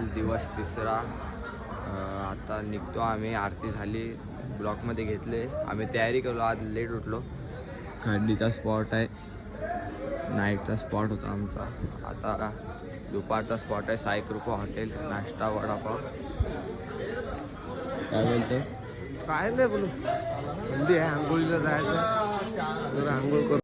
तिसरा. अं, आता निघतो आम्ही. आरती झाली. ब्लॉकमध्ये घेतले. आम्ही तयारी केलो आज लेट उठलो. खंडीचा स्पॉट आहे. नाईटचा स्पॉट होता आमचा. आता दुपारचा स्पॉट आहे. साई कृपा हॉटेल नाश्ता वडापाव. काय बोलतो काय नाही बोलू. थंडी आहे. आंघोळीला जायचं आंघोळ करू.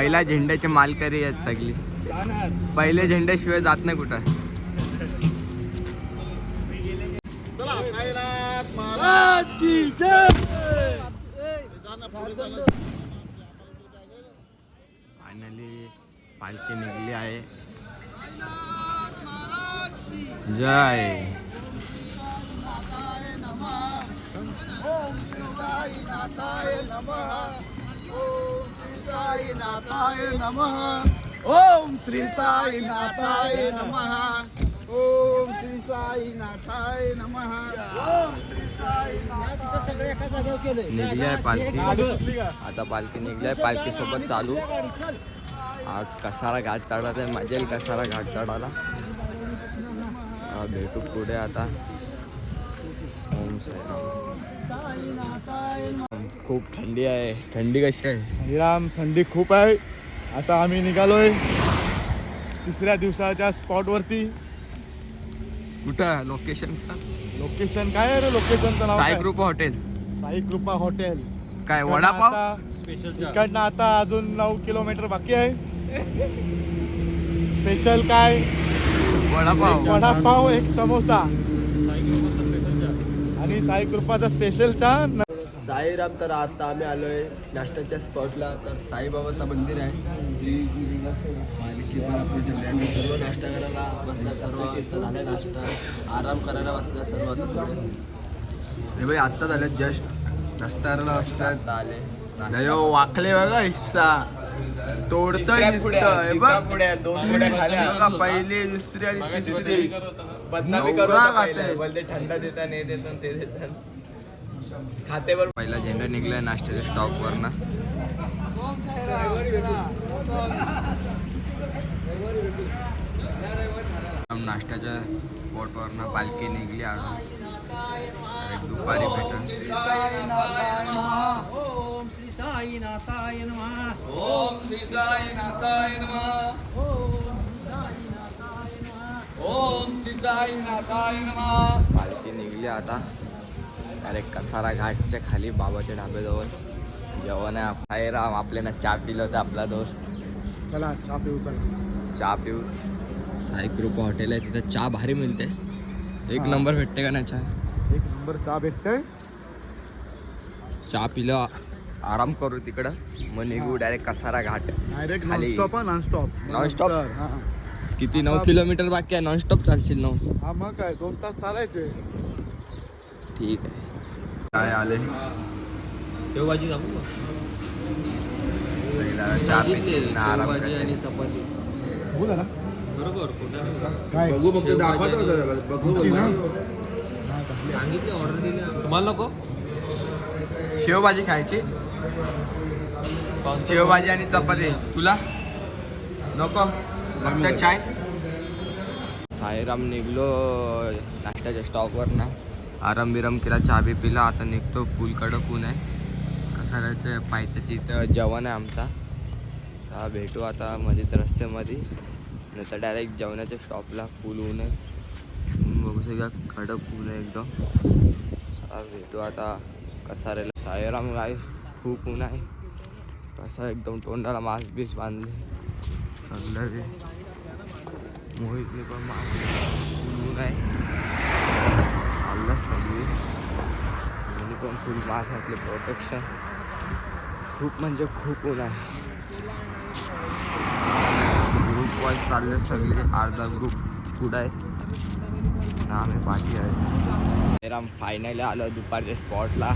पहिल्या झेंड्याचे मालकरी आहेत सगळी. पहिल्या झेंड्याशिवाय जात नाही कुठं. फायनली पालखी निघली आहे. जय. ओम श्री साई नाथाय नमः। ओम श्री साई नाथाय नमः। ओम श्री साई निघली आहे पालखी. आता पालखी निघली आहे. पालखी सोबत चालू. आज कसारा घाट चढत आहे. मजा येईल कसारा घाट चढायला. भेटू पुढे आता. ओम साईराम खूप थंडी आहे. थंडी कशी आहे? साईराम थंडी खूप आहे. आता आम्ही निघालोय तिसऱ्या दिवसाच्या स्पॉटवरती कुठं लोकेशनचा लोकेशन काय आहे रे? लोकेशनचं नाव साई काय? ग्रुप हॉटेल साई कृपा हॉटेल काय वडापाव? इकडनं आता अजून नऊ किलोमीटर बाकी आहे. स्पेशल काय? वडापाव. वडापाव एक समोसा. आणि साई कृपाचा स्पेशल चहा न- साईराम तर आता आम्ही आलोय नाश्त्याच्या स्पॉटला तर साईबाबाचं मंदिर आहे. सर्व नाश्ता करायला बसला सर्व झाला नाश्ता. आराम करायला बसला सर्व आता थोडे. हे भाई आत्ता झालं जस्ट. रस्त्याला रस्त्यात आले. नाही हो, वाकले बघा हिस्सा. तोडतोय. पहिली दुसरी आणि तिसरी. बदनामी करू थंड देता नाही देतात ते देतात खाते बरोबर पहिला झेंडा निघलाय नाश्त्याच्या स्टॉपवर ना नाश्त्याच्या स्पॉटवर ना पालखी निघली अजून. दुपारी भेटून. ओम श्री साईनाथाय नमः. ओम श्री साई नाथाय नमः. ओम श्री साई नाथाय नमः. पालखी निघली आता. अरे कसारा घाटच्या खाली बाबाच्या ढाब्याजवळ. जेवण आहे आहे राम आपल्याला चहा पिलं होतं आपला दोस्त. चला चहा पिऊ चला. चहा पिऊ. साई कृपा हॉटेल आहे तिथं चहा भारी मिळते. एक. नंबर भेटते का ना चहा? एक नंबर चहा भेटतंय. चहा पिलं आराम करू तिकडं. मग निघू डायरेक्ट कसारा घाट डायरेक्ट खाली. Nonstop nonstop? हा किती नऊ किलोमीटर बाकी आहे नॉनस्टॉप चालशील नऊ. हा मग काय दोन तास चालायचे. ठीक आहे. काय आले? शेवभाजी सांगू पहिला चहा पितील ना आराम शेवभाजी करतील. आणि चपाती. बोला ना बरोबर खोटं काय? बघू बघू दाखवतो बघू तुमची ना? सांगितले ऑर्डर दिली. तुम्हाला नको? शेवभाजी खायची? शेवभाजी आणि चपाती. तुला? नको? फक्त चाय? साईराम निघलो नाश्त्याच्या स्टॉपवर ना. आराम बिराम केला चहा बी पिला. आता निघतो पूल कडक ऊन आहे कसाऱ्याच्या पायथ्याची इथं जेवण आहे आमचा. हा भेटू आता मध्येच रस्त्यामध्ये नंतर डायरेक्ट जेवणाच्या स्टॉपला पूल ऊन आहे. बघू सगळ्या कडक ऊन आहे एकदम. भेटू आता. कसाऱ्याला सायराम गाय खूप ऊन आहे. कसा एकदम तोंडाला मास्क बीस बांधले. सगळं मोहितने पण मास्क ऊन आहे. चाललं सगळी. त्यांनी पण फुल मास्क घातले प्रोटेक्शन खूप म्हणजे खूप ऊन आहे. ग्रुप वाईज चालले सगळे अर्धा ग्रुप पुढं आहे. आणि आम्ही पाठी आहे. राम फायनली आलो दुपारच्या स्पॉटला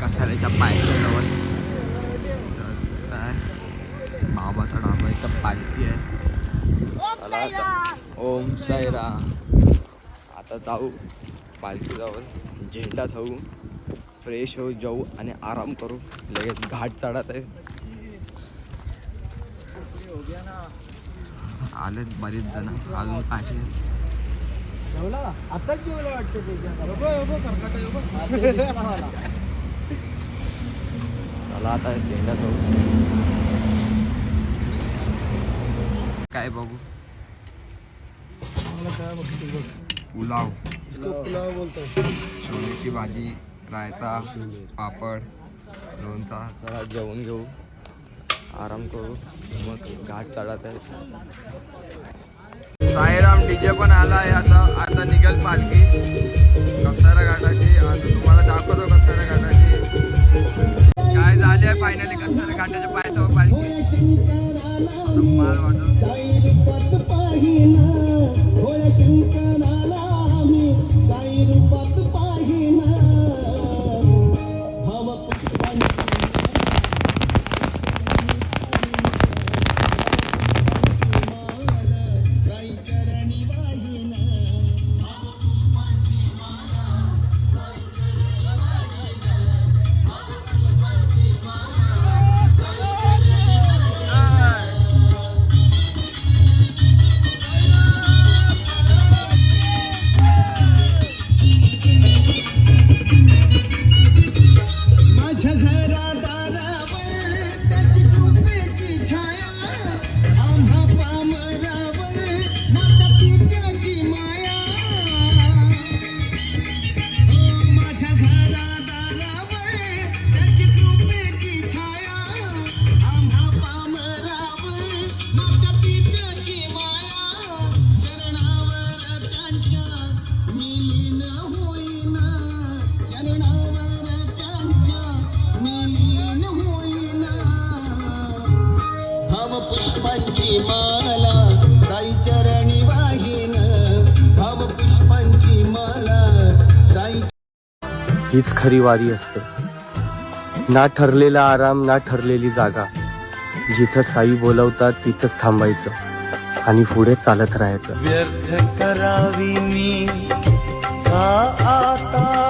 कसाऱ्याच्या पायथ्याजवळ तर काय बाबाचा ढाबा इथं पालखी आहे. ओम साईराम. आता जाऊ. पालखीजवळ झेंडा थाऊ फ्रेश होऊ जाऊ आणि आराम करू. लगेच घाट चढत आहे. आलेत बरीच जण. अजून वाटतं चला आता झेंडा जाऊ काय बघू. पुलाव. छोलेची भाजी रायता पापड लोणचा. चला जेवण घेऊ. आराम करू. मग घाट चढत आहे. साईराम डीजे पण आला आहे आता. आता निघेल पालखी. कसारा घाटाची. आता तुम्हाला दाखवतो कसारा घाटाची. काय झाले आहे फायनली कसारा घाटाच्या पायथ्यावर पालखी? माल वाजवतो. पुष्पांची माला हीच खरी वारी असते. ना ठरलेला आराम ना ठरलेली जागा. जिथं साई बोलवतात तिथंच थांबायचं. आणि पुढे चालत राहायचं. व्यर्थ करावी मी. आता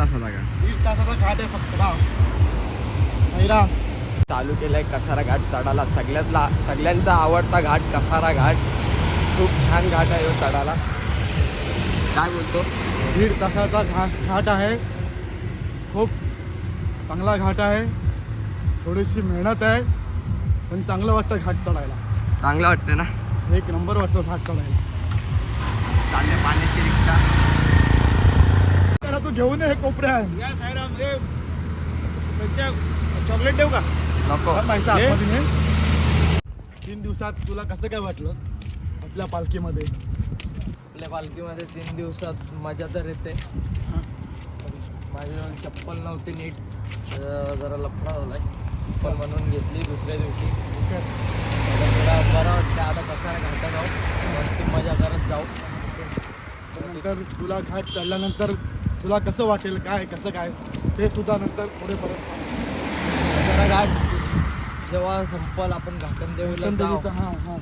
तासाचा का? दीड तासाचा घाट आहे फक्त बास. साईराम चालू केलाय कसारा घाट चढायला. सगळ्यातला सगळ्यांचा आवडता घाट कसारा घाट. खूप छान घाट आहे हो चढायला. काय बोलतो? दीड तासाचा घाट घाट आहे. खूप चांगला घाट आहे. थोडीशी मेहनत आहे. पण चांगलं वाटतं घाट चढायला. चांगलं वाटतं ना? एक नंबर वाटतो घाट चढायला. चालले पाण्याची रिक्षा. तू घेऊन ये हे कोपऱ्यात. या साईराम रे संजय चॉकलेट देऊ का? नको. हा पैसा आतमध्ये ने. तीन दिवसात तुला कसं काय वाटलं आपल्या पालखीमध्ये? आपल्या पालखीमध्ये तीन दिवसात मजा तर येते. माझ्याजवळ चप्पल नव्हती नीट जरा लफडा झालाय. पण म्हणून घेतली दुसऱ्या दिवशी. तुला बरं वाटतं आता कसा घाटा जाऊ. मस्त मजा करत जाऊ. नंतर तुला घाट चढल्यानंतर तुला कसं वाटेल काय कसं काय ते सुद्धा नंतर पुढे परत सांग. जरा घाट जेव्हा संपल आपण घाटन देवीला जाऊ. देवीचा हां हां.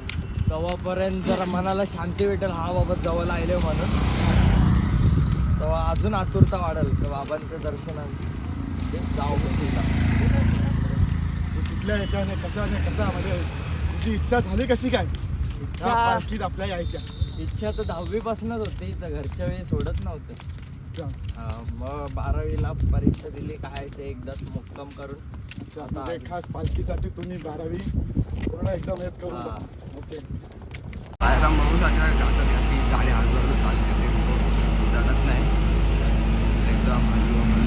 तेव्हापर्यंत जरा मनाला शांती भेटेल हा बाबा जवळ आले म्हणून. तेव्हा अजून आतुरता वाढेल तर बाबांचं दर्शन ते जाऊ तू कुठल्या ह्याच्याने कशाने कसा म्हणजे तुझी इच्छा झाली कशी काय? इच्छा? पालखीत आपल्या यायच्या. इच्छा तर दहावीपासूनच होती तर घरच्या वेळी सोडत नव्हते. हा, मग बारावीला परीक्षा दिली काय ते एकदाच मुक्काम करून. आता म्हणजे. खास पालखीसाठी तुम्ही बारावी पूर्ण एकदम हेच हां. टाकलं. ओके. बाहेर म्हणून सगळ्या गाडी हळूहळू चालते ते नाही. एकदम हळू हळू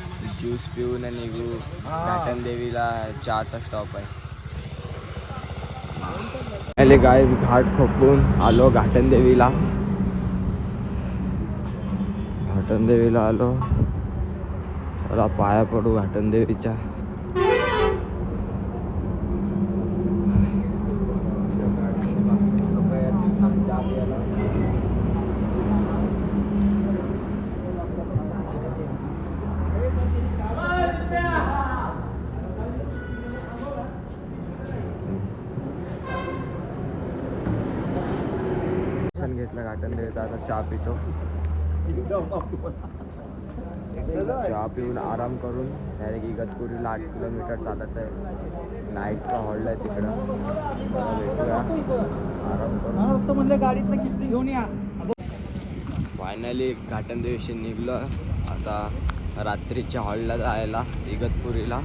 ज्यूस पिऊन निघू. घाटन देवीला चहाचा स्टॉप आहे. पहिले गाय घाट खपून आलो घाटन देवीला. घाटन देवीला आलो. चला पाया पडू घाटन देवीच्या दर्शन घेतलं घाटन देवीचा आता चहा पितो. चहा पिऊन आराम करून डायरेक्ट इगतपुरीला आठ किलोमीटर चालत आहे. नाईटचा हॉल्ड आहे तिकडं. भेटूया. आराम करून. म्हणलं गाडीत किती घेऊन या. फायनली घाटन देवीशी निघलो. आता रात्रीच्या हॉलला जायला इगतपुरीला.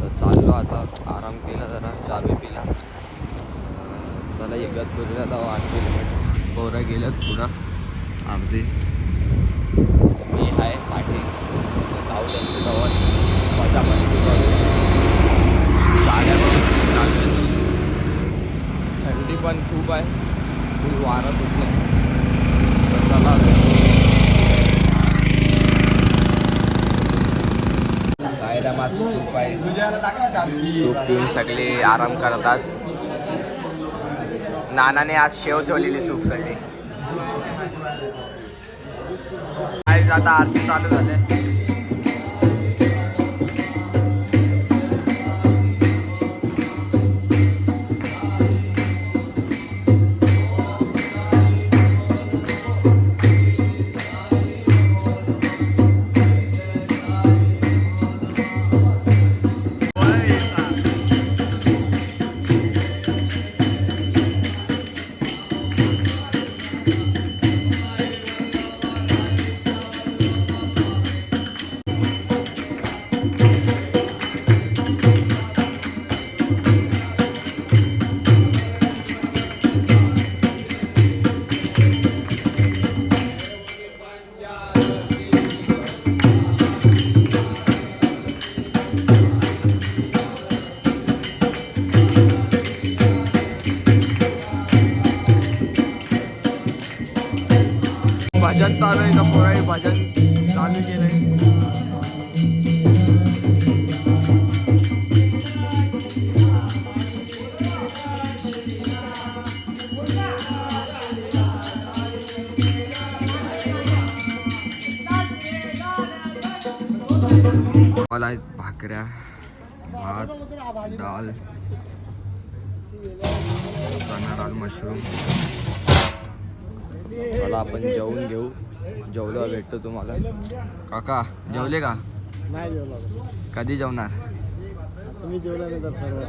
तर चाललो आता. आराम केला जरा चहा बी पिला. चला इगतपुरीला जाऊ आठ किलोमीटर. पोरं गेल्यात पुढं आमचे मी आहे पाठी. तर जाऊ जवळ मजा मस्ती करू गाड्या थंडी पण खूप आहे. खूप वारा सुटलं चला सूप आहे. सूप पिऊन सगळे आराम करतात. नानाने आज शेव ठेवलेली सूपसाठी आज आता आरती चालू मला आहेत भाकऱ्या भात डाळ चना डाळ मशरूम. चला आपण जेवून घेऊ. जेवलो भेटतो तुम्हाला. काका जेवले का? नाही जेवला कधी जेवणार? तुम्ही जेवल्यानंतर सर्व.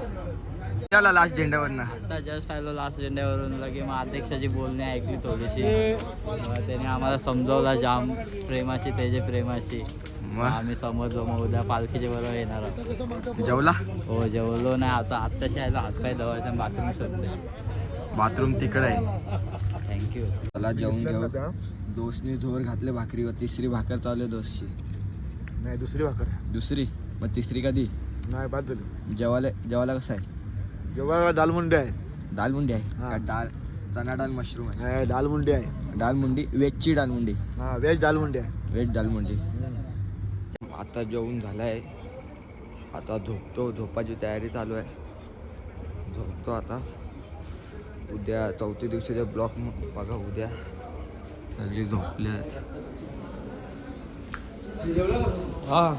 त्याला लास्ट झेंड्यावरनं. आता जस्ट आलो लास्ट झेंड्यावरून लगे मग अध्यक्षाची बोलणी ऐकली थोडीशी. मग त्याने आम्हाला समजवला जाम प्रेमाशी त्याचे प्रेमाशी. मग? आम्ही समजलो मग उद्या पालखीच्या बरोबर येणार आहोत. जेवला? हो जेवलो नाही आता आत्ताशी आज काय दवाच्या बाथरूम शोधले बाथरूम तिकडे आहे. थँक्यू चला जेवून घेऊ. दोस्टनी जोर घातले भाकरीवर. तिसरी भाकर चालू आहे दोस्टची नाही दुसरी भाकर आहे. दुसरी? मग तिसरी कधी? नाही बाद झाली. जेवायला जेवायला कसं आहे? जेव्हा दालमुंडी आहे. दालमुंडी आहे? हा. का डाळ चना डाळ मशरूम आहे? नाही दालमुंडी आहे. दालमुंडी वेजची दालमुंडी हा व्हेज दालमुंडी आहे. वेज दालमुंडी आता जेवून झालं आहे आता झोपतो झोपाची तयारी चालू आहे. झोपतो आता. उद्या चौथ्या दिवशीच्या ब्लॉक बघा उद्या. सगळे झोपले आहेत. हा.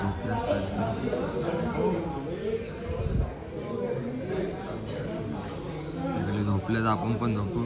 झोपले सगळे. सगळे झोपले तर आपण पण झोपू.